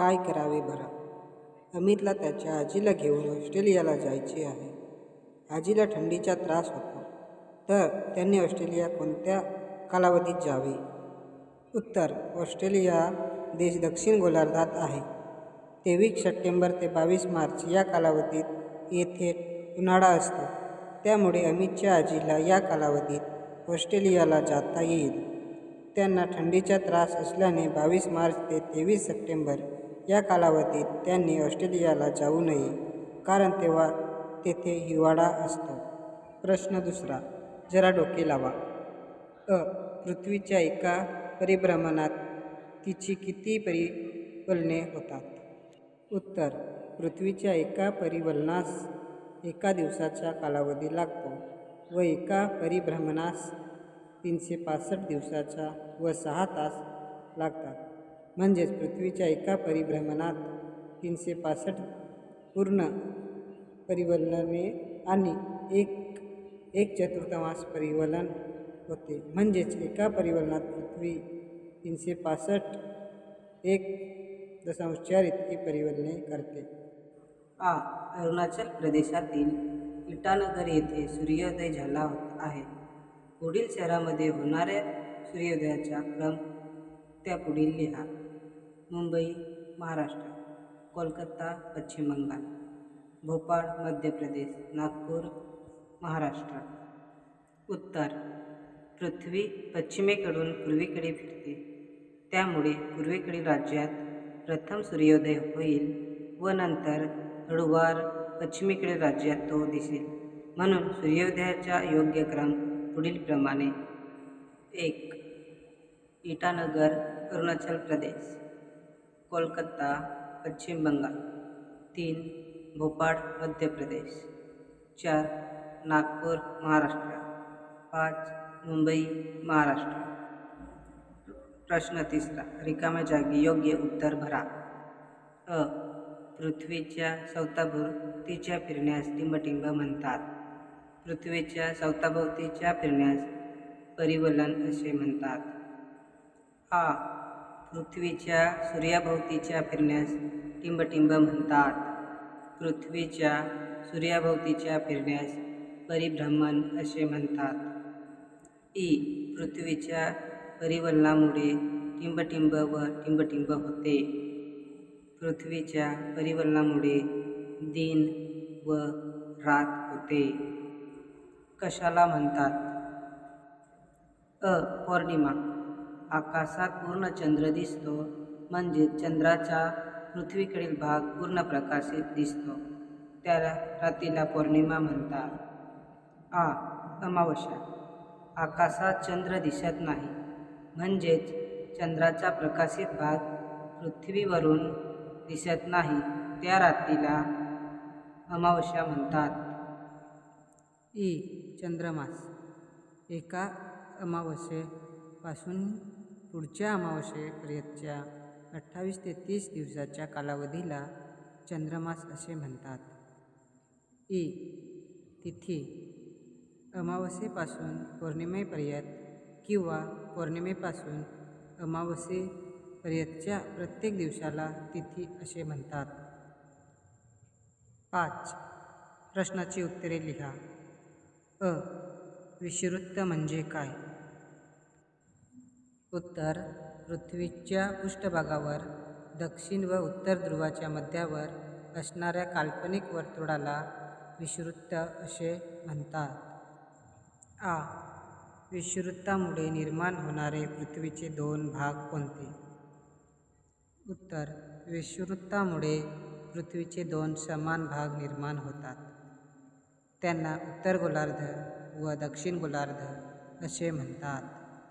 काय करावे बरं? अमितला त्याच्या आजीला घेऊन ऑस्ट्रेलियाला जायचे आहे. आजीला थंडीचा त्रास होतो. तर त्यांनी ऑस्ट्रेलिया कोणत्या कालावधीत जावे? उत्तर ऑस्ट्रेलिया देश दक्षिण गोलार्धात आहे. तेवीस सप्टेंबर ते बावीस मार्च या कालावधीत येथे उन्हाळा असतो. त्यामुळे अमितच्या आजीला या कालावधीत ऑस्ट्रेलियाला जाता येईल. त्यांना थंडीचा त्रास असल्याने बावीस मार्च ते तेवीस सप्टेंबर या कालावधीत त्यांनी ऑस्ट्रेलियाला जाऊ नये कारण तेव्हा तेथे हिवाळा असतो. प्रश्न दुसरा जरा डोके लावा. अ पृथ्वीच्या एका परिभ्रमणात तिची किती परिवलने होतात? उत्तर पृथ्वीच्या एका परिवलनास एका दिवसाचा कालावधी लागतो व एका परिभ्रमणास तीनशे पासष्ट दिवसाचा व सहा तास लागतात. म्हणजेच पृथ्वीच्या एका परिभ्रमणात तीनशे पासष्ट पूर्ण परिवलने आणि एक एक चतुर्थांश परिवलन होते. म्हणजेच एका परिवलनात पृथ्वी तीनशे पासष्ट एक दशांश चार इतकी परिवलने करते. आ अरुणाचल प्रदेशातील इटानगर येथे सूर्योदय झाला आहे. पुढील शहरामध्ये होणाऱ्या सूर्योदयाचा क्रम त्यापुढील लिहा मुंबई महाराष्ट्र कोलकाता पश्चिम बंगाल भोपाळ मध्य प्रदेश नागपूर महाराष्ट्र. उत्तर. पृथ्वी पश्चिमेकडून पूर्वेकडे फिरते. त्यामुळे पूर्वेकडील राज्यात प्रथम सूर्योदय होईल व नंतर हळूवार पश्चिमेकडील राज्यात तो दिसेल. म्हणून सूर्योदयाचा योग्य क्रम पुढीलप्रमाणे एक. इटानगर अरुणाचल प्रदेश कोलकाता पश्चिम बंगाल तीन भोपाळ मध्य प्रदेश चार नागपूर महाराष्ट्र पाच मुंबई महाराष्ट्र. प्रश्न तिसरा रिकाम्या जागी योग्य उत्तर भरा. अ पृथ्वीच्या सवताभोवतीच्या फिरण्यास टिंबटिंब म्हणतात. पृथ्वीच्या सवताभोवतीच्या फिरण्यास परिवलन असे म्हणतात. आ पृथ्वीच्या सूर्याभोवतीच्या फिरण्यास टिंबटिंब म्हणतात. पृथ्वीच्या सूर्याभोवतीच्या फिरण्यास परिभ्रमण असे म्हणतात. ई पृथ्वीच्या परिवलनामुळे टिंबटिंब व टिंबटिंब होते. पृथ्वीच्या परिवलनामुळे दिन व रात होते. कशाला म्हणतात? अ पौर्णिमा. आकाशात पूर्ण चंद्र दिसतो म्हणजे चंद्राचा पृथ्वीकडील भाग पूर्ण प्रकाशित दिसतो. त्याला रात्रीला पौर्णिमा म्हणतात. आ अमावस्या. आकाशात चंद्र दिसत नाही म्हणजेच चंद्राचा प्रकाशित भाग पृथ्वीवरून दिसत नाही त्या रात्रीला अमावस्या म्हणतात. ई चंद्रमास. एका अमावस्येपासून पुढच्या अमावस्येपर्यंतच्या अठ्ठावीस ते तीस दिवसाच्या कालावधीला चंद्रमास असे म्हणतात. ई. तिथी. अमावस्येपासून पौर्णिमेपर्यंत किंवा पौर्णिमेपासून अमावस्येपर्यंतच्या प्रत्येक दिवसाला तिथी असे म्हणतात. पाच. प्रश्नाची उत्तरे लिहा. अ. विषुवृत्त म्हणजे काय? उत्तर पृथ्वीच्या पृष्ठभागावर दक्षिण व उत्तर ध्रुवाच्या मध्यावर असणाऱ्या काल्पनिक वर्तुळाला विषुवृत्त असे म्हणतात. आ. विषुवृत्तामुळे निर्माण होणारे पृथ्वीचे दोन भाग कोणते? उत्तर विषुवृत्तामुळे पृथ्वीचे दोन समान भाग निर्माण होतात. त्यांना उत्तर गोलार्ध व दक्षिण गोलार्ध असे म्हणतात.